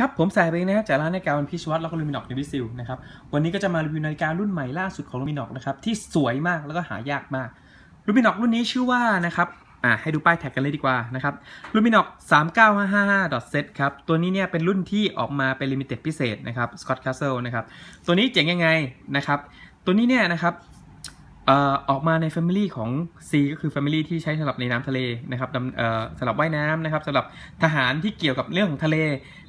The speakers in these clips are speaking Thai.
ครับผมสายไปนะครับจากร้านนาฬิกาวันพิชวัตแล้วก็ลูมินอกนิวิซิลนะครับวันนี้ก็จะมารีวิวนาฬิการุ่นใหม่ล่าสุดของลูมินอกนะครับที่สวยมากแล้วก็หายากมากลูมินอกรุ่นนี้ชื่อว่านะครับอ่าให้ดูป้ายแท็กกันเลยดีกว่านะครับลูมินอก3955 set ครับตัวนี้เนี่ยเป็นรุ่นที่ออกมาเป็นลิมิเต็ดพิเศษนะครับสกอตคาสเซิลนะครับตัวนี้เจ๋งยังไงนะครับตัวนี้เนี่ยนะครับ ออกมาใน Family ของ C ก็คือ Family ที่ใช้สำหรับในน้ำทะเลนะครับสำหรับว่ายน้ำนะครับสำหรับทหารที่เกี่ยวกับเรื่องของทะเล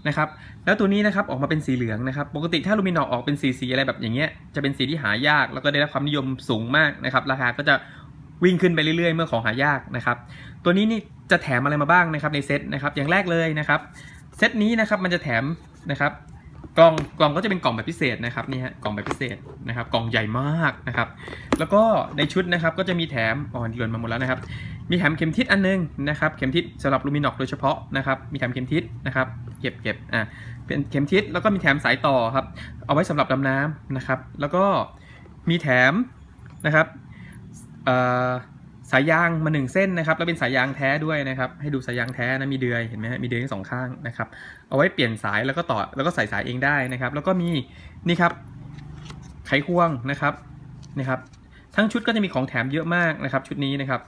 นะครับ แล้วตัวนี้นะครับออกมาเป็นสีเหลืองนะครับ ปกติถ้าลูมินออออกเป็นสีสีอะไรแบบอย่างเงี้ยจะเป็นสีที่หายากแล้วก็ได้รับความนิยมสูงมากนะครับ ราคาก็จะวิ่งขึ้นไปเรื่อยๆ เมื่อของหายากนะครับ ตัวนี้นี่จะแถมอะไรมาบ้างนะครับในเซตนะครับอย่างแรกเลยนะครับเซตนี้นะครับมันจะแถมนะครับ กล่องกล่องก็จะเป็นกล่องแบบพิเศษนะครับนี่ฮะกล่องแบบพิเศษนะครับ กล่องใหญ่มากนะครับ แล้วก็ในชุดนะครับก็จะมีแถมอ๋อหล่นมาหมดแล้วนะครับ มีแถมเข็มทิศอันนึงนะครับ เข็มทิศสำหรับลูมินอกโดยเฉพาะนะครับ มีแถมเข็มทิศนะครับ เก็บเก็บอะเป็นเข็มทิศแล้วก็มีแถมสายต่อครับ เอาไว้สำหรับดำน้ำนะครับ แล้วก็มีแถมนะครับเอ่อ สายยางมาหนึ่งเส้นนะครับ แล้วเป็นสายยางแท้ด้วยนะครับ ให้ดูสายยางแท้นะมีเดือยเห็นไหมมีเดือยทั้งสองข้างนะครับ เอาไว้เปลี่ยนสายแล้วก็ต่อแล้วก็ใส่สายเองได้นะครับ แล้วก็มีนี่ครับไขควงนะครับนี่ครับทั้งชุดก็จะมีของแถมเยอะมากนะครับ ชุดนี้นะครับ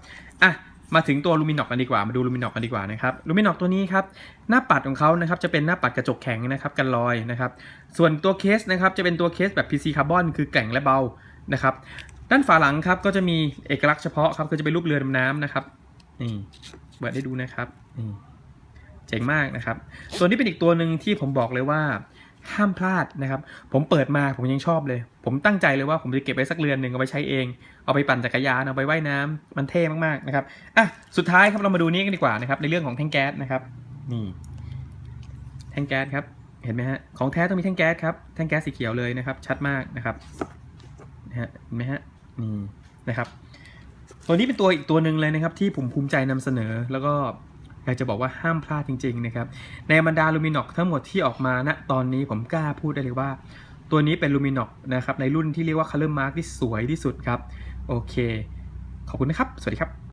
อะมาถึงตัวลูมินอกกันดีกว่า มาดูลูมินอกกันดีกว่านะครับลูมินอกตัวนี้ครับ หน้าปัดของเขานะครับ จะเป็นหน้าปัดกระจกแข็งนะครับ กันรอยนะครับ ส่วนตัวเคสนะครับ จะเป็นตัวเคสแบบ PC คาร์บอน คือแกร่งและเบา นะครับ ด้านฝาหลังครับก็จะมีเอกลักษณ์เฉพาะครับก็จะเป็นรูปเรือดำน้ำนะครับนี่เปิดให้ดูนะครับนี่เจ๋งมากนะครับตัวนี้เป็นอีกตัวหนึ่งที่ผมบอกเลยว่าห้ามพลาดนะครับ ผมเปิดมาผมยังชอบเลย ผมตั้งใจเลยว่าผมจะเก็บไว้สักเรือนหนึ่งเอาไปใช้เอง เอาไปปั่นจักรยานเอาไปว่ายน้ำมันเท่มากๆนะครับอะสุดท้ายครับเรามาดูนี้กันดีกว่านะครับ ในเรื่องของแท่งแก๊สนะครับ นี่ แท่งแก๊สครับ เห็นไหมฮะของแท้ต้องมีแท่งแก๊สครับแท่งแก๊สสีเขียวเลยนะครับ ชัดมากนะครับนะฮะเห็นไหมฮะ นี่นะครับ ตัวนี้เป็นตัวอีกตัวหนึ่งเลยนะครับ ที่ผมภูมิใจนำเสนอแล้วก็อยากจะบอกว่าห้ามพลาดจริง ๆ นะครับ ในบรรดาลูมินอกทั้งหมดที่ออกมาณตอนนี้ผมกล้าพูดได้เลยว่า ตัวนี้เป็นลูมินอกนะครับในรุ่นที่เรียกว่า Color Mark ที่สวยที่สุดครับ โอเค ขอบคุณนะครับ สวัสดีครับ